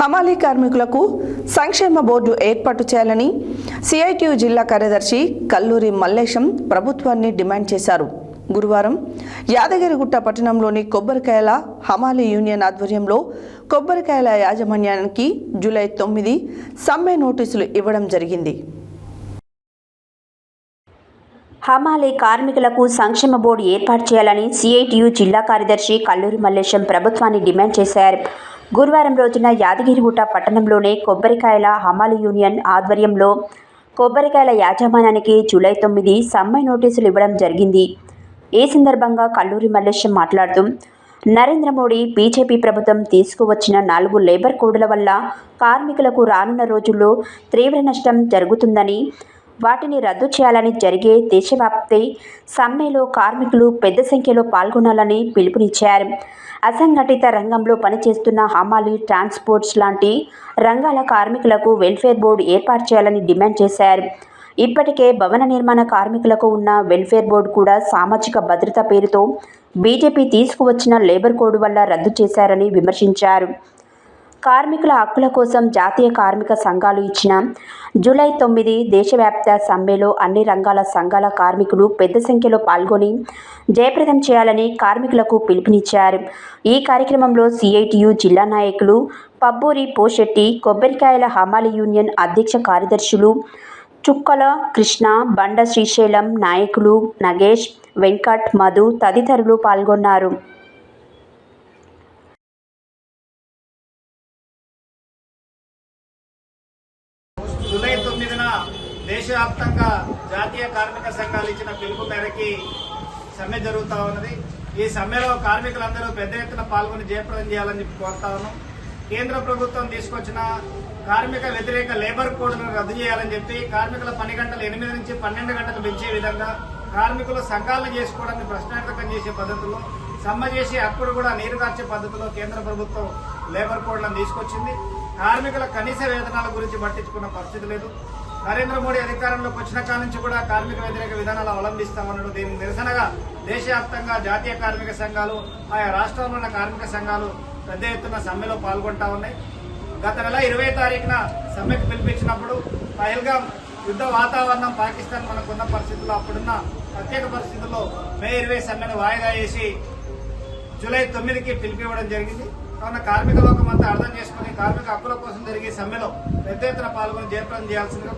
హమాలీ కార్మికులకు సంక్షేమ బోర్డు ఏర్పాటు చేయాలని సిఐటియు జిల్లా కార్యదర్శి కల్లూరి మల్లేశం ప్రభుత్వాన్ని డిమాండ్ చేశారు. గురువారం యాదగిరిగుట్ట పట్టణంలోని కొబ్బరికాయల హమాలీ యూనియన్ ఆధ్వర్యంలో కొబ్బరికాయల యాజమాన్యానికి జూలై తొమ్మిది సమ్మె నోటీసులు ఇవ్వడం జరిగింది. హమాలీ కార్మికులకు సంక్షేమ బోర్డు ఏర్పాటు చేయాలని సిఐటియు జిల్లా కార్యదర్శి కల్లూరి మల్లేశం ప్రభుత్వాన్ని డిమాండ్ చేశారు. గురువారం రోజున యాదగిరిగుట్ట పట్టణంలోనే కొబ్బరికాయల హమాలి యూనియన్ ఆధ్వర్యంలో కొబ్బరికాయల యాజమాన్యానికి జూలై తొమ్మిది సమ్మె నోటీసులు ఇవ్వడం జరిగింది. ఈ సందర్భంగా కల్లూరి మల్లేశం మాట్లాడుతూ నరేంద్ర మోడీ బీజేపీ ప్రభుత్వం తీసుకువచ్చిన నాలుగు లేబర్ కోడ్ల వల్ల కార్మికులకు రానున్న రోజుల్లో తీవ్ర నష్టం జరుగుతుందని వాటిని రద్దు చేయాలని జరిగే దేశవ్యాప్తి సమ్మెలో కార్మికులు పెద్ద సంఖ్యలో పాల్గొనాలని పిలుపునిచ్చారు. అసంఘటిత రంగంలో పనిచేస్తున్న హమాలి ట్రాన్స్పోర్ట్స్ లాంటి రంగాల కార్మికులకు వెల్ఫేర్ బోర్డు ఏర్పాటు చేయాలని డిమాండ్ చేశారు. ఇప్పటికే భవన నిర్మాణ కార్మికులకు ఉన్న వెల్ఫేర్ బోర్డు కూడా సామాజిక భద్రత పేరుతో బీజేపీ తీసుకువచ్చిన లేబర్ కోడ్ వల్ల రద్దు చేశారని విమర్శించారు. కార్మికుల హక్కుల కోసం జాతీయ కార్మిక సంఘాలు ఇచ్చిన జూలై తొమ్మిది దేశవ్యాప్త సమ్మెలో అన్ని రంగాల సంఘాల కార్మికులు పెద్ద సంఖ్యలో పాల్గొని జయప్రదం చేయాలని కార్మికులకు పిలుపునిచ్చారు. ఈ కార్యక్రమంలో సిఐటియు జిల్లా నాయకులు పబ్బూరి పోషెట్టి కొబ్బరికాయల హమాలి యూనియన్ అధ్యక్ష కార్యదర్శులు చుక్కల కృష్ణ బండ శ్రీశైలం నాయకులు నగేష్ వెంకట్ మధు తదితరులు పాల్గొన్నారు. జూలై తొమ్మిదిన దేశవ్యాప్తంగా జాతీయ కార్మిక సంఘాలు ఇచ్చిన పిలుపు మేరకి సమ్మె జరుగుతా ఉన్నది. ఈ సమ్మెలో కార్మికులందరూ పెద్ద ఎత్తున పాల్గొని జయప్రదం చేయాలని చెప్పి కోరుతా ఉన్నాం. కేంద్ర ప్రభుత్వం తీసుకొచ్చిన కార్మిక వ్యతిరేక లేబర్ కోడ్ను రద్దు చేయాలని చెప్పి కార్మికుల పని గంటలు ఎనిమిది నుంచి పన్నెండు గంటలు పెంచే విధంగా కార్మికులు సంఘాలను చేసుకోవడాన్ని ప్రశ్నార్థకం చేసే పద్ధతిలో సమ్మె చేసి అప్పుడు కూడా నీరు కార్చే పద్ధతిలో కేంద్ర ప్రభుత్వం లేబర్ కోడ్లను తీసుకొచ్చింది. కార్మికుల కనీస వేతనాల గురించి పట్టించుకున్న పరిస్థితి లేదు. నరేంద్ర మోడీ అధికారంలోకి వచ్చిన కాల నుంచి కూడా కార్మిక వ్యతిరేక విధానాలు అవలంబిస్తామన్నాడు దీని దీనికి నిరసనగా దేశవ్యాప్తంగా జాతీయ కార్మిక సంఘాలు ఆయా రాష్ట్రాల్లో ఉన్న కార్మిక సంఘాలు పెద్ద ఎత్తున సమ్మెలో పాల్గొంటా ఉన్నాయి. గత నెల ఇరవై తారీఖున సమ్మెకు పిలిపించినప్పుడు పహల్గాం యుద్ధ వాతావరణం పాకిస్తాన్ మనకున్న పరిస్థితుల్లో అప్పుడున్న ప్రత్యేక పరిస్థితుల్లో మే ఇరవై సమ్మెను వాయిదా వేసి జూలై తొమ్మిదికి పిలిపివ్వడం జరిగింది. కావున కార్మిక లోకం అంతా అర్థం చేసుకుని కార్మిక హక్కుల కోసం జరిగే సమ్మెలో పెద్ద ఎత్తున పాల్గొని జయప్రదం చేయాల్సిందిగా